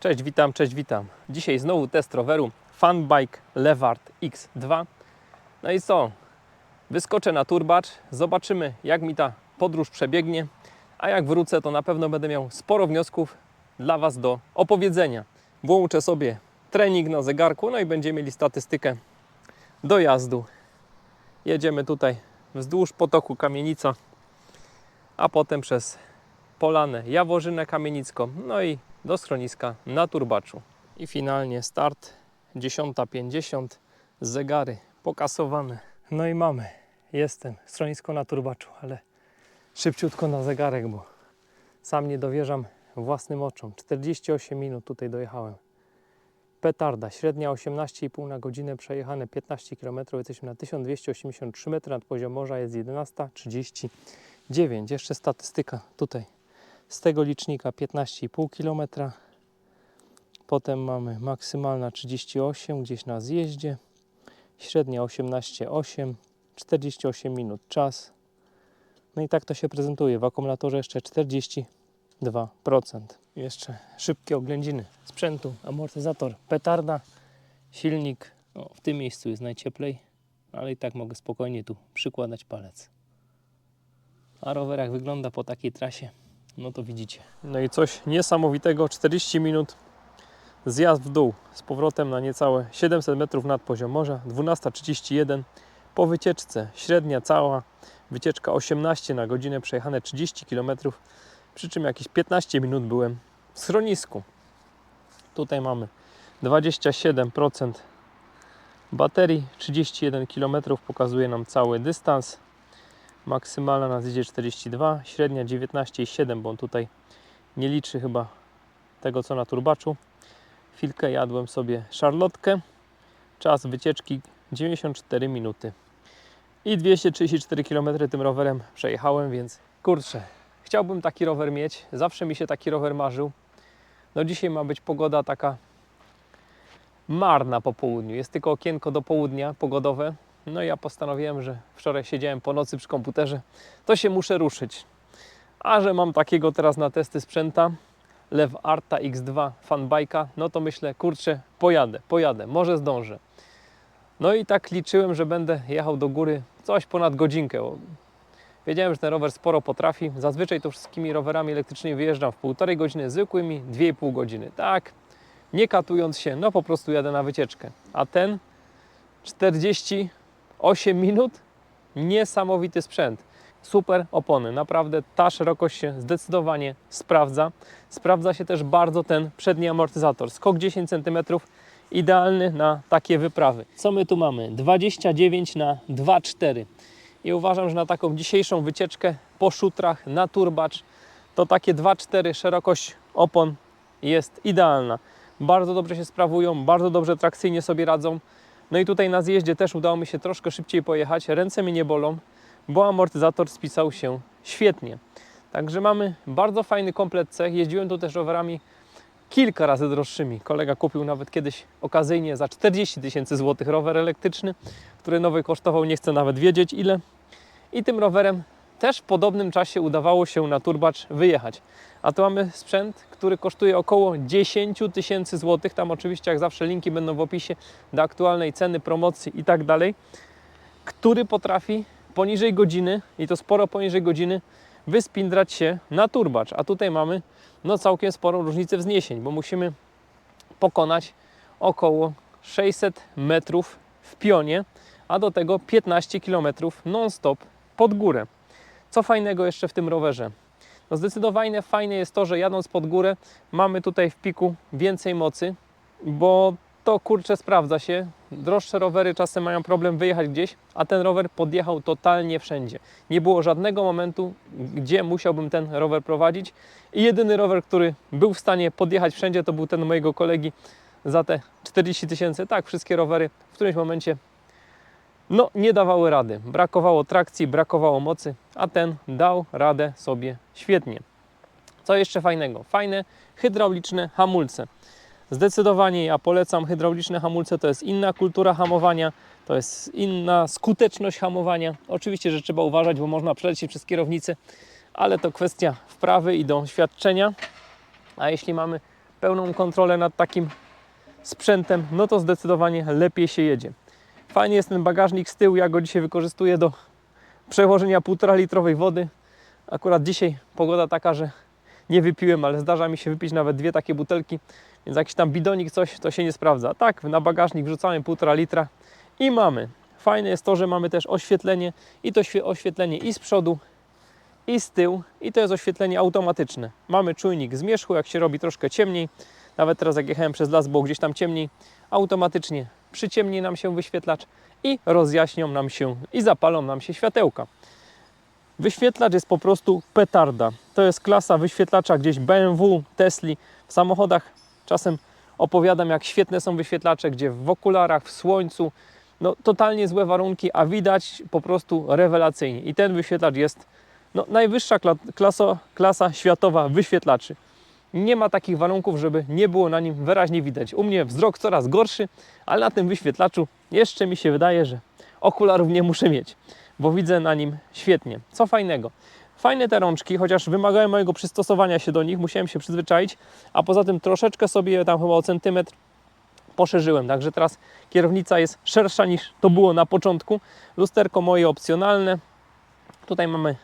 Cześć, witam, cześć, witam. Dzisiaj znowu test roweru Funbike Levart X2. No i co? Wyskoczę na turbacz, zobaczymy jak mi ta podróż przebiegnie, a jak wrócę to na pewno będę miał sporo wniosków dla Was do opowiedzenia. Włączę sobie trening na zegarku, no i będziemy mieli statystykę dojazdu. Jedziemy tutaj wzdłuż potoku Kamienica, a potem przez Polanę Jaworzynę Kamienicką, no i do schroniska na Turbaczu. I finalnie start 10.50, zegary pokasowane. No i mamy, jestem, schronisko na Turbaczu, ale szybciutko na zegarek, bo sam nie dowierzam własnym oczom. 48 minut tutaj dojechałem. Petarda, średnia 18,5 na godzinę, przejechane 15 km, jesteśmy na 1283 metry nad poziom morza, jest 11.39. Jeszcze statystyka tutaj z tego licznika 15,5 km. Potem mamy maksymalna 38 gdzieś na zjeździe, średnia 18,8, 48 minut czas. No i tak to się prezentuje. W akumulatorze jeszcze 42%. Jeszcze szybkie oględziny sprzętu, amortyzator, petarda, silnik. W tym miejscu jest najcieplej, ale i tak mogę spokojnie tu przykładać palec. A rower jak wygląda po takiej trasie, no to widzicie. No i coś niesamowitego, 40 minut. Zjazd w dół z powrotem na niecałe 700 metrów nad poziom morza, 12.31 po wycieczce, średnia cała. Wycieczka 18 na godzinę, przejechane 30 km, przy czym jakieś 15 minut byłem w schronisku. Tutaj mamy 27% baterii, 31 km pokazuje nam cały dystans. Maksymalna na zjeździe 42, średnia 19,7, bo on tutaj nie liczy chyba tego co na turbaczu. Chwilkę jadłem sobie szarlotkę. Czas wycieczki 94 minuty. I 234 km tym rowerem przejechałem, więc kurczę, chciałbym taki rower mieć. Zawsze mi się taki rower marzył. No dzisiaj ma być pogoda taka marna po południu. Jest tylko okienko do południa pogodowe. No i ja postanowiłem, że wczoraj siedziałem po nocy przy komputerze, to się muszę ruszyć. A że mam takiego teraz na testy sprzęta, Lev Arta X2 Funbike'a, no to myślę, kurczę, pojadę, pojadę, może zdążę. No i tak liczyłem, że będę jechał do góry coś ponad godzinkę. Wiedziałem, że ten rower sporo potrafi. Zazwyczaj to wszystkimi rowerami elektrycznymi wyjeżdżam w półtorej godziny, zwykłymi 2,5 godziny. Tak, nie katując się, no po prostu jadę na wycieczkę. A ten 48 minut, niesamowity sprzęt. Super opony, naprawdę ta szerokość się zdecydowanie sprawdza. Sprawdza się też bardzo ten przedni amortyzator. Skok 10 cm, idealny na takie wyprawy. Co my tu mamy? 29 na 2,4 i uważam, że na taką dzisiejszą wycieczkę po szutrach na turbacz to takie 2,4 szerokość opon jest idealna. Bardzo dobrze się sprawują, bardzo dobrze trakcyjnie sobie radzą. No i tutaj na zjeździe też udało mi się troszkę szybciej pojechać. Ręce mi nie bolą, bo amortyzator spisał się świetnie. Także mamy bardzo fajny komplet cech. Jeździłem tu też rowerami kilka razy droższymi. Kolega kupił nawet kiedyś okazyjnie za 40 tysięcy złotych rower elektryczny, który nowy kosztował, nie chcę nawet wiedzieć ile. I tym rowerem też w podobnym czasie udawało się na turbacz wyjechać. A tu mamy sprzęt, który kosztuje około 10 tysięcy złotych. Tam oczywiście jak zawsze linki będą w opisie do aktualnej ceny, promocji i tak dalej. Który potrafi poniżej godziny, i to sporo poniżej godziny, wyspindrać się na turbacz. A tutaj mamy no całkiem sporą różnicę wzniesień, bo musimy pokonać około 600 metrów w pionie, a do tego 15 km non-stop pod górę. Co fajnego jeszcze w tym rowerze? No zdecydowanie fajne jest to, że jadąc pod górę mamy tutaj w piku więcej mocy, bo to kurczę sprawdza się. Droższe rowery czasem mają problem wyjechać gdzieś, a ten rower podjechał totalnie wszędzie. Nie było żadnego momentu, gdzie musiałbym ten rower prowadzić. I jedyny rower, który był w stanie podjechać wszędzie, to był ten mojego kolegi za te 40 tysięcy. Tak, wszystkie rowery w którymś momencie no, nie dawały rady. Brakowało trakcji, brakowało mocy, a ten dał radę sobie świetnie. Co jeszcze fajnego? Fajne hydrauliczne hamulce. Zdecydowanie ja polecam hydrauliczne hamulce. To jest inna kultura hamowania, to jest inna skuteczność hamowania. Oczywiście, że trzeba uważać, bo można przelecieć przez kierownicę, ale to kwestia wprawy i doświadczenia. A jeśli mamy pełną kontrolę nad takim sprzętem, no to zdecydowanie lepiej się jedzie. Fajnie jest ten bagażnik z tyłu, ja go dzisiaj wykorzystuję do przewożenia 1,5 litrowej wody. Akurat dzisiaj pogoda taka, że nie wypiłem, ale zdarza mi się wypić nawet dwie takie butelki, więc jakiś tam bidonik, coś, to się nie sprawdza. Tak, na bagażnik wrzucamy 1,5 litra i mamy. Fajne jest to, że mamy też oświetlenie i to świe- oświetlenie i z przodu, i z tyłu, i to jest oświetlenie automatyczne. Mamy czujnik zmierzchu, jak się robi troszkę ciemniej, nawet teraz jak jechałem przez las, było gdzieś tam ciemniej, automatycznie przyciemni nam się wyświetlacz i rozjaśnią nam się i zapalą nam się światełka. Wyświetlacz jest po prostu petarda. To jest klasa wyświetlacza gdzieś BMW, Tesli. W samochodach czasem opowiadam, jak świetne są wyświetlacze, gdzie w okularach, w słońcu, no totalnie złe warunki, a widać po prostu rewelacyjnie. I ten wyświetlacz jest no, najwyższa kla- klaso, klasa światowa wyświetlaczy. Nie ma takich warunków, żeby nie było na nim wyraźnie widać. U mnie wzrok coraz gorszy, ale na tym wyświetlaczu jeszcze mi się wydaje, że okularów nie muszę mieć, bo widzę na nim świetnie. Co fajnego? Fajne te rączki, chociaż wymagają mojego przystosowania się do nich, musiałem się przyzwyczaić, a poza tym troszeczkę sobie tam chyba o centymetr poszerzyłem, także teraz kierownica jest szersza niż to było na początku. Lusterko moje opcjonalne. Tutaj mamy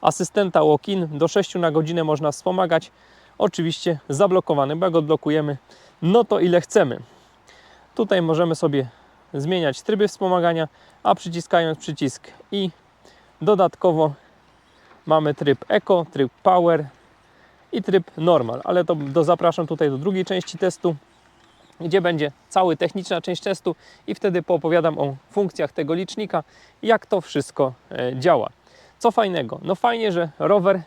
asystenta walk-in, do 6 na godzinę można wspomagać. Oczywiście zablokowany, bo jak odblokujemy, no to ile chcemy. Tutaj możemy sobie zmieniać tryby wspomagania, a przyciskając przycisk i dodatkowo mamy tryb Eco, tryb Power i tryb Normal, ale to do, zapraszam tutaj do drugiej części testu, gdzie będzie cała techniczna część testu i wtedy poopowiadam o funkcjach tego licznika, jak to wszystko e, działa. Co fajnego? No fajnie, że rower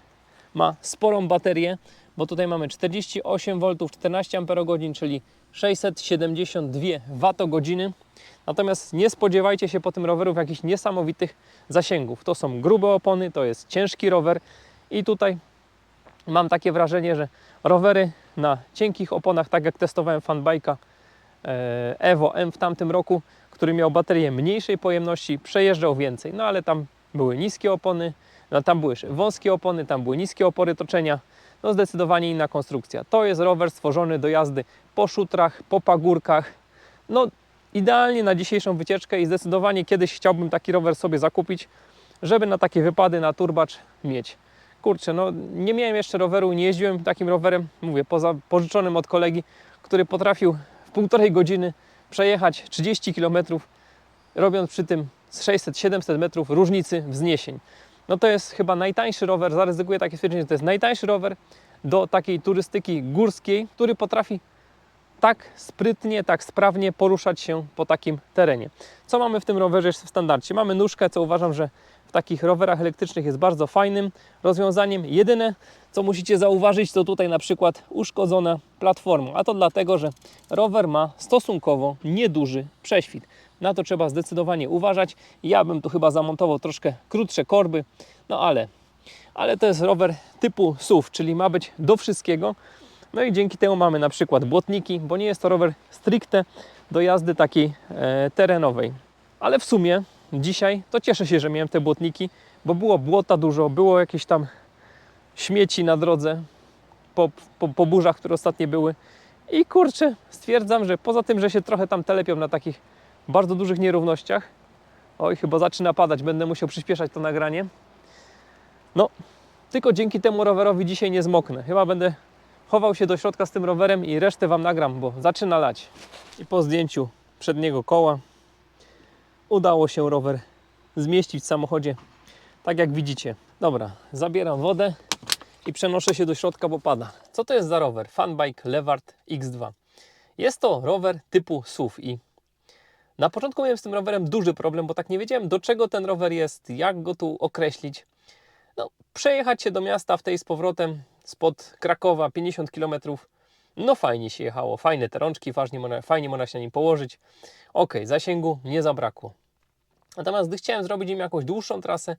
ma sporą baterię, bo tutaj mamy 48 V, 14 Ah, czyli 672 Wh. Natomiast nie spodziewajcie się po tym rowerów jakichś niesamowitych zasięgów. To są grube opony, to jest ciężki rower i tutaj mam takie wrażenie, że rowery na cienkich oponach, tak jak testowałem fanbike'a e, Evo M w tamtym roku, który miał baterię mniejszej pojemności, przejeżdżał więcej. No ale tam były niskie opony, no, tam były wąskie opony, tam były niskie opory toczenia. No zdecydowanie inna konstrukcja. To jest rower stworzony do jazdy po szutrach, po pagórkach. No idealnie na dzisiejszą wycieczkę i zdecydowanie kiedyś chciałbym taki rower sobie zakupić, żeby na takie wypady na turbacz mieć. Kurczę, no nie miałem jeszcze roweru, nie jeździłem takim rowerem, mówię, poza pożyczonym od kolegi, który potrafił w półtorej godziny przejechać 30 km, robiąc przy tym z 600-700 metrów różnicy wzniesień. No to jest chyba najtańszy rower, zaryzykuję takie stwierdzenie, że to jest najtańszy rower do takiej turystyki górskiej, który potrafi tak sprytnie, tak sprawnie poruszać się po takim terenie. Co mamy w tym rowerze jeszcze w standardzie? Mamy nóżkę, co uważam, że w takich rowerach elektrycznych jest bardzo fajnym rozwiązaniem. Jedyne, co musicie zauważyć, to tutaj na przykład uszkodzona platforma, a to dlatego, że rower ma stosunkowo nieduży prześwit. Na to trzeba zdecydowanie uważać. Ja bym tu chyba zamontował troszkę krótsze korby, no ale, ale to jest rower typu SUV, czyli ma być do wszystkiego. No i dzięki temu mamy na przykład błotniki, bo nie jest to rower stricte do jazdy takiej e, terenowej. Ale w sumie dzisiaj to cieszę się, że miałem te błotniki, bo było błota dużo, było jakieś tam śmieci na drodze po, po, po burzach, które ostatnie były. I kurczę, stwierdzam, że poza tym, że się trochę tam telepią na takich bardzo dużych nierównościach, oj, chyba zaczyna padać, będę musiał przyspieszać to nagranie. No, tylko dzięki temu rowerowi dzisiaj nie zmoknę. Chyba będę chował się do środka z tym rowerem i resztę Wam nagram, bo zaczyna lać. I po zdjęciu przedniego koła udało się rower zmieścić w samochodzie, tak jak widzicie. Dobra, zabieram wodę i przenoszę się do środka, bo pada. Co to jest za rower? Funbike Levart X2. Jest to rower typu SUV i na początku miałem z tym rowerem duży problem, bo tak nie wiedziałem do czego ten rower jest, jak go tu określić. No, przejechać się do miasta w tej z powrotem spod Krakowa 50 km. No fajnie się jechało, fajne te rączki, fajnie, można- fajnie można się na nim położyć. Ok, zasięgu nie zabrakło. Natomiast gdy chciałem zrobić im jakąś dłuższą trasę,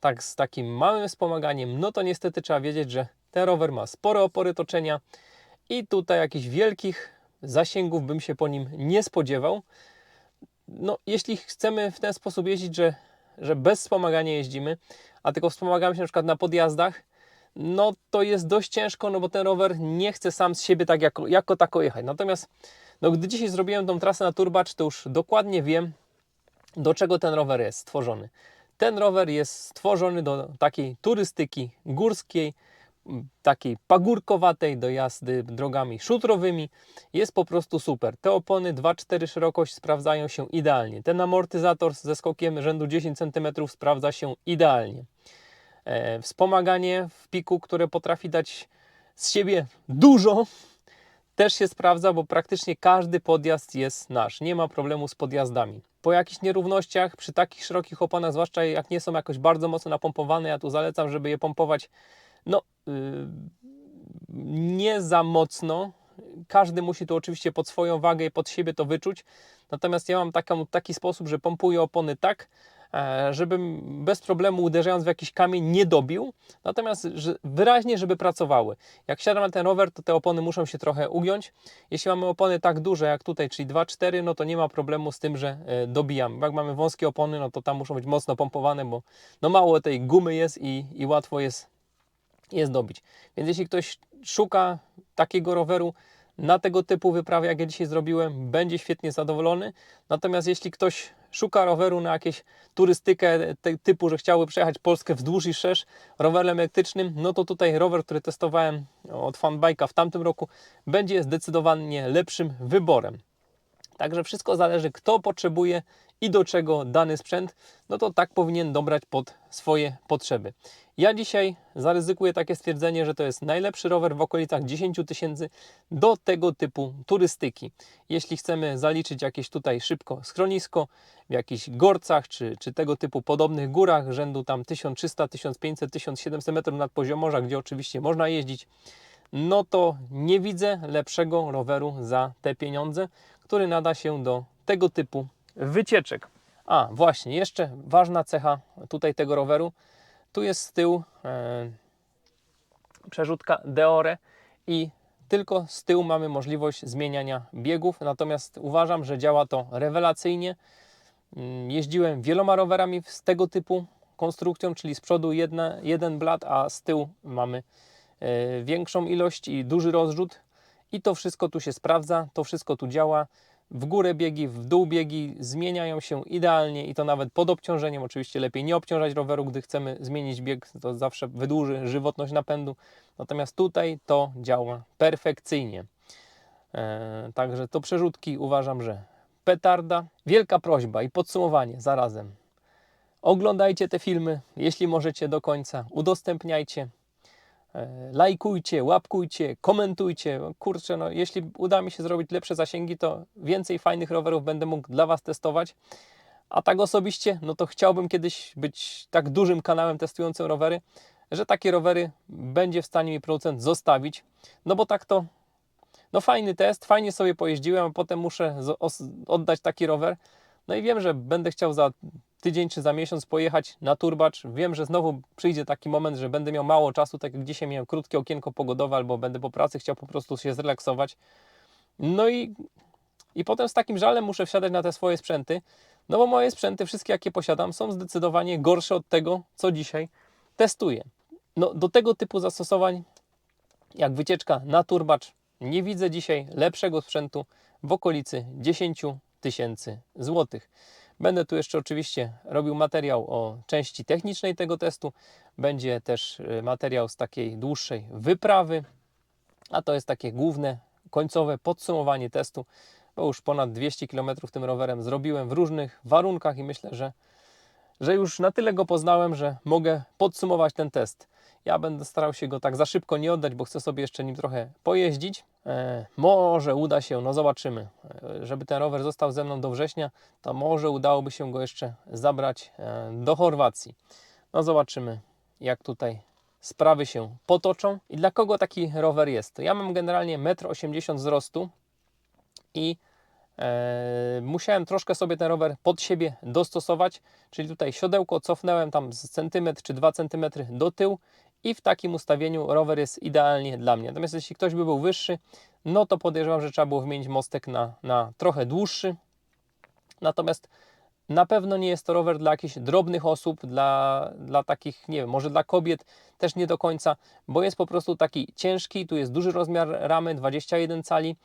tak z takim małym wspomaganiem, no to niestety trzeba wiedzieć, że ten rower ma spore opory toczenia i tutaj jakichś wielkich zasięgów bym się po nim nie spodziewał. No, jeśli chcemy w ten sposób jeździć, że, że bez wspomagania jeździmy, a tylko wspomagamy się na przykład na podjazdach, no to jest dość ciężko, no bo ten rower nie chce sam z siebie tak jako, jako tako jechać. Natomiast no, gdy dzisiaj zrobiłem tą trasę na turbacz, to już dokładnie wiem, do czego ten rower jest stworzony. Ten rower jest stworzony do takiej turystyki górskiej, takiej pagórkowatej, do jazdy drogami szutrowymi. Jest po prostu super. Te opony 2,4 szerokość sprawdzają się idealnie. Ten amortyzator ze skokiem rzędu 10 cm sprawdza się idealnie. E, wspomaganie w piku, które potrafi dać z siebie dużo, też się sprawdza, bo praktycznie każdy podjazd jest nasz. Nie ma problemu z podjazdami. Po jakichś nierównościach, przy takich szerokich oponach, zwłaszcza jak nie są jakoś bardzo mocno napompowane, ja tu zalecam, żeby je pompować no, yy, nie za mocno. Każdy musi tu oczywiście pod swoją wagę i pod siebie to wyczuć. Natomiast ja mam taką, taki sposób, że pompuję opony tak, e, żebym bez problemu uderzając w jakiś kamień nie dobił, natomiast że wyraźnie, żeby pracowały. Jak siadam na ten rower, to te opony muszą się trochę ugiąć. Jeśli mamy opony tak duże jak tutaj, czyli 2-4, no to nie ma problemu z tym, że e, dobijam. Jak mamy wąskie opony, no to tam muszą być mocno pompowane, bo no mało tej gumy jest i, i łatwo jest, jest dobić. Więc jeśli ktoś szuka takiego roweru, na tego typu wyprawy, jak ja dzisiaj zrobiłem, będzie świetnie zadowolony. Natomiast jeśli ktoś szuka roweru na jakieś turystykę typu, że chciałby przejechać Polskę wzdłuż i szerz rowerem elektrycznym, no to tutaj rower, który testowałem od Funbike'a w tamtym roku, będzie zdecydowanie lepszym wyborem. Także wszystko zależy, kto potrzebuje i do czego dany sprzęt, no to tak powinien dobrać pod swoje potrzeby. Ja dzisiaj zaryzykuję takie stwierdzenie, że to jest najlepszy rower w okolicach 10 tysięcy do tego typu turystyki. Jeśli chcemy zaliczyć jakieś tutaj szybko schronisko w jakichś gorcach czy, czy tego typu podobnych górach rzędu tam 1300, 1500, 1700 metrów nad poziom morza, gdzie oczywiście można jeździć, no to nie widzę lepszego roweru za te pieniądze, który nada się do tego typu wycieczek. A, właśnie, jeszcze ważna cecha tutaj tego roweru. Tu jest z tyłu e, przerzutka Deore i tylko z tyłu mamy możliwość zmieniania biegów. Natomiast uważam, że działa to rewelacyjnie. Mm, Jeździłem wieloma rowerami z tego typu konstrukcją, czyli z przodu jedna, jeden blat, a z tyłu mamy e, większą ilość i duży rozrzut. I to wszystko tu się sprawdza, to wszystko tu działa. W górę biegi, w dół biegi zmieniają się idealnie i to nawet pod obciążeniem. Oczywiście lepiej nie obciążać roweru, gdy chcemy zmienić bieg, to zawsze wydłuży żywotność napędu. Natomiast tutaj to działa perfekcyjnie. E, także to przerzutki uważam, że petarda. Wielka prośba i podsumowanie zarazem. Oglądajcie te filmy, jeśli możecie do końca, udostępniajcie. E, lajkujcie, łapkujcie, komentujcie. Kurczę, no, jeśli uda mi się zrobić lepsze zasięgi, to więcej fajnych rowerów będę mógł dla Was testować. A tak osobiście, no to chciałbym kiedyś być tak dużym kanałem testującym rowery, że takie rowery będzie w stanie mi producent zostawić. No bo tak to, no fajny test, fajnie sobie pojeździłem, a potem muszę oddać taki rower. No i wiem, że będę chciał za tydzień czy za miesiąc pojechać na turbacz. Wiem, że znowu przyjdzie taki moment, że będę miał mało czasu, tak jak dzisiaj miałem krótkie okienko pogodowe, albo będę po pracy chciał po prostu się zrelaksować. No i, i potem z takim żalem muszę wsiadać na te swoje sprzęty, no bo moje sprzęty, wszystkie jakie posiadam, są zdecydowanie gorsze od tego, co dzisiaj testuję. No, do tego typu zastosowań, jak wycieczka na turbacz, nie widzę dzisiaj lepszego sprzętu w okolicy 10 tysięcy złotych. Będę tu jeszcze oczywiście robił materiał o części technicznej tego testu. Będzie też y, materiał z takiej dłuższej wyprawy, a to jest takie główne, końcowe podsumowanie testu, bo już ponad 200 km tym rowerem zrobiłem w różnych warunkach i myślę, że, że już na tyle go poznałem, że mogę podsumować ten test. Ja będę starał się go tak za szybko nie oddać, bo chcę sobie jeszcze nim trochę pojeździć. E, może uda się, no zobaczymy. E, żeby ten rower został ze mną do września, to może udałoby się go jeszcze zabrać e, do Chorwacji. No zobaczymy, jak tutaj sprawy się potoczą. I dla kogo taki rower jest? Ja mam generalnie 1,80 m wzrostu i e, musiałem troszkę sobie ten rower pod siebie dostosować, czyli tutaj siodełko cofnąłem tam z centymetr czy 2 cm do tyłu i w takim ustawieniu rower jest idealnie dla mnie. Natomiast jeśli ktoś by był wyższy, no to podejrzewam, że trzeba było wymienić mostek na, na trochę dłuższy. Natomiast Na pewno nie jest to rower dla jakichś drobnych osób, dla, dla takich, nie wiem, może dla kobiet też nie do końca, bo jest po prostu taki ciężki, tu jest duży rozmiar ramy, 21 cali,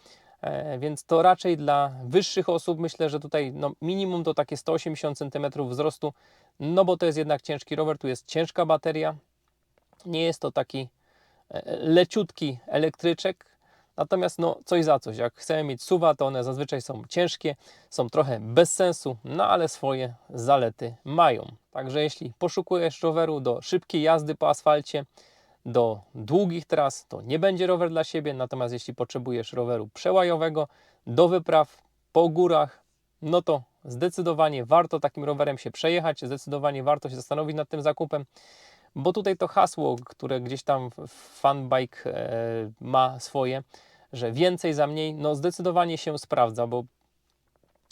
e, więc to raczej dla wyższych osób, myślę, że tutaj no, minimum to takie 180 cm wzrostu, no bo to jest jednak ciężki rower, tu jest ciężka bateria, nie jest to taki e, leciutki elektryczek, natomiast no coś za coś, jak chcemy mieć suwa, to one zazwyczaj są ciężkie, są trochę bez sensu, no ale swoje zalety mają. Także jeśli poszukujesz roweru do szybkiej jazdy po asfalcie, do długich tras, to nie będzie rower dla siebie, natomiast jeśli potrzebujesz roweru przełajowego do wypraw po górach, no to zdecydowanie warto takim rowerem się przejechać, zdecydowanie warto się zastanowić nad tym zakupem, bo tutaj to hasło, które gdzieś tam fanbike e, ma swoje, że więcej za mniej, no zdecydowanie się sprawdza, bo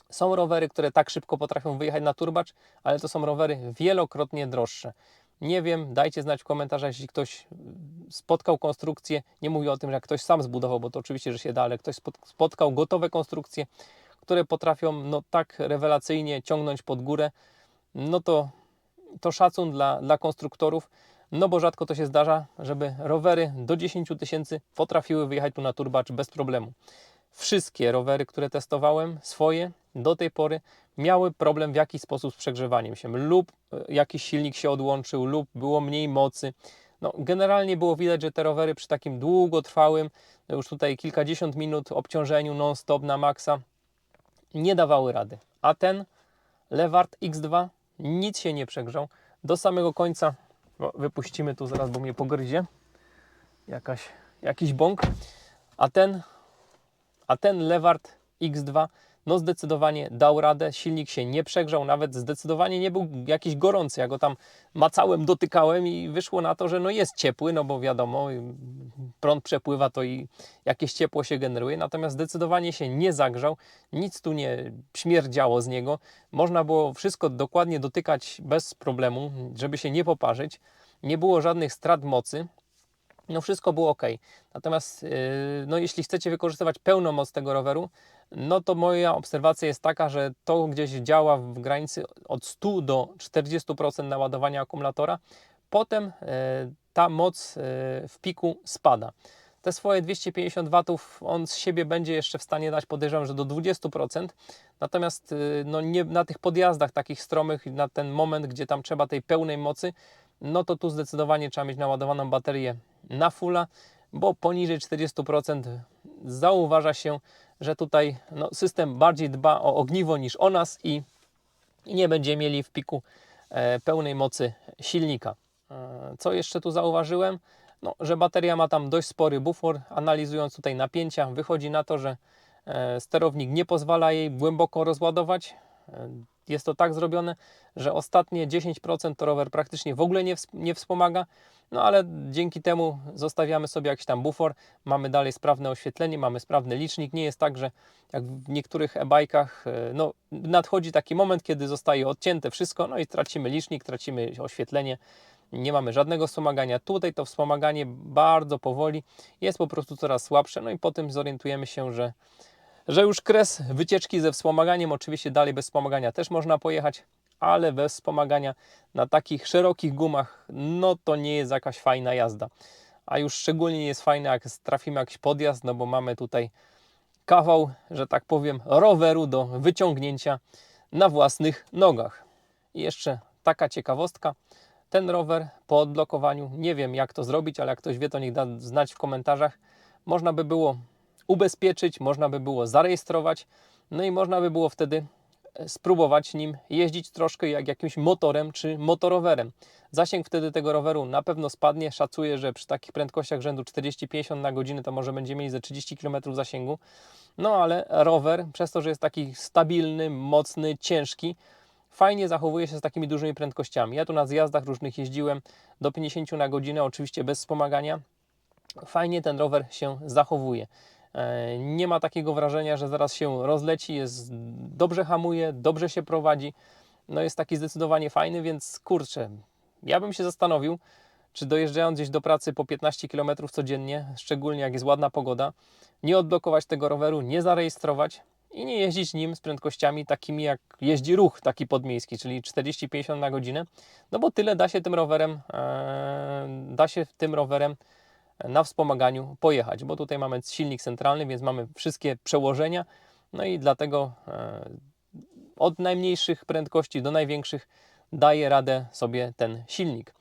są rowery, które tak szybko potrafią wyjechać na turbacz, ale to są rowery wielokrotnie droższe. Nie wiem, dajcie znać w komentarzach, jeśli ktoś spotkał konstrukcję. Nie mówię o tym, że ktoś sam zbudował, bo to oczywiście, że się da, ale ktoś spot- spotkał gotowe konstrukcje, które potrafią no, tak rewelacyjnie ciągnąć pod górę. No to, to szacun dla, dla konstruktorów, no bo rzadko to się zdarza, żeby rowery do 10 tysięcy potrafiły wyjechać tu na turbacz bez problemu. Wszystkie rowery, które testowałem, swoje do tej pory, miały problem w jakiś sposób z przegrzewaniem się, lub e, jakiś silnik się odłączył, lub było mniej mocy. No, generalnie było widać, że te rowery przy takim długotrwałym, no już tutaj kilkadziesiąt minut obciążeniu non-stop na maksa, nie dawały rady. A ten Lewart X2 nic się nie przegrzał. Do samego końca, wypuścimy tu zaraz, bo mnie pogryzie jakaś, jakiś bąk. A ten a ten Lewart X2 no zdecydowanie dał radę, silnik się nie przegrzał, nawet zdecydowanie nie był jakiś gorący. Ja go tam macałem, dotykałem i wyszło na to, że no jest ciepły, no bo wiadomo, prąd przepływa to i jakieś ciepło się generuje, natomiast zdecydowanie się nie zagrzał, nic tu nie śmierdziało z niego. Można było wszystko dokładnie dotykać bez problemu, żeby się nie poparzyć. Nie było żadnych strat mocy, no wszystko było ok. Natomiast yy, no jeśli chcecie wykorzystywać pełną moc tego roweru, no to moja obserwacja jest taka, że to gdzieś działa w granicy od 100 do 40% naładowania akumulatora. Potem yy, ta moc yy, w piku spada. Te swoje 250 W on z siebie będzie jeszcze w stanie dać, podejrzewam, że do 20%. Natomiast yy, no nie, na tych podjazdach takich stromych, na ten moment, gdzie tam trzeba tej pełnej mocy, no to tu zdecydowanie trzeba mieć naładowaną baterię na fulla, bo poniżej 40% zauważa się, że tutaj no, system bardziej dba o ogniwo niż o nas i, nie będzie mieli w piku e, pełnej mocy silnika. E, co jeszcze tu zauważyłem? No, że bateria ma tam dość spory bufor. Analizując tutaj napięcia, wychodzi na to, że e, sterownik nie pozwala jej głęboko rozładować. E, jest to tak zrobione, że ostatnie 10% to rower praktycznie w ogóle nie, nie wspomaga, no ale dzięki temu zostawiamy sobie jakiś tam bufor, mamy dalej sprawne oświetlenie, mamy sprawny licznik. Nie jest tak, że jak w niektórych e-bajkach e, no, nadchodzi taki moment, kiedy zostaje odcięte wszystko, no i tracimy licznik, tracimy oświetlenie, nie mamy żadnego wspomagania. Tutaj to wspomaganie bardzo powoli jest po prostu coraz słabsze, no i po tym zorientujemy się, że że już kres wycieczki ze wspomaganiem, oczywiście dalej bez wspomagania też można pojechać, ale bez wspomagania na takich szerokich gumach, no to nie jest jakaś fajna jazda. A już szczególnie nie jest fajna, jak trafimy jakiś podjazd, no bo mamy tutaj kawał, że tak powiem, roweru do wyciągnięcia na własnych nogach. I jeszcze taka ciekawostka. Ten rower po odblokowaniu, nie wiem jak to zrobić, ale jak ktoś wie, to niech da znać w komentarzach. Można by było ubezpieczyć, można by było zarejestrować, no i można by było wtedy spróbować nim jeździć troszkę jak jakimś motorem czy motorowerem. Zasięg wtedy tego roweru na pewno spadnie. Szacuję, że przy takich prędkościach rzędu 40-50 na godzinę to może będzie mieli ze 30 km zasięgu. No ale rower, przez to, że jest taki stabilny, mocny, ciężki, fajnie zachowuje się z takimi dużymi prędkościami. Ja tu na zjazdach różnych jeździłem do 50 na godzinę, oczywiście bez wspomagania. Fajnie ten rower się zachowuje. E, Nie ma takiego wrażenia, że zaraz się rozleci, jest dobrze hamuje, dobrze się prowadzi. No jest taki zdecydowanie fajny, więc kurczę, ja bym się zastanowił, czy dojeżdżając gdzieś do pracy po 15 km codziennie, szczególnie jak jest ładna pogoda, nie odblokować tego roweru, nie zarejestrować i nie jeździć nim z prędkościami takimi jak jeździ ruch taki podmiejski, czyli 40-50 na godzinę, no bo tyle da się tym rowerem, e, da się tym rowerem na wspomaganiu pojechać, bo tutaj mamy silnik centralny, więc mamy wszystkie przełożenia, no i dlatego e, od najmniejszych prędkości do największych daje radę sobie ten silnik.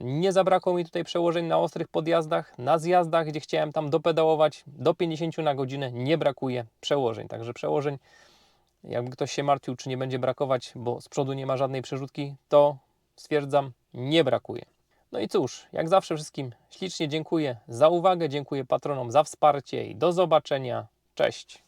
Nie zabrakło mi tutaj przełożeń na ostrych podjazdach, na zjazdach, gdzie chciałem tam dopedałować do 50 na godzinę, nie brakuje przełożeń. Także przełożeń, jakby ktoś się martwił, czy nie będzie brakować, bo z przodu nie ma żadnej przerzutki, to stwierdzam, nie brakuje. No i cóż, jak zawsze wszystkim ślicznie dziękuję za uwagę, dziękuję patronom za wsparcie i do zobaczenia. Cześć!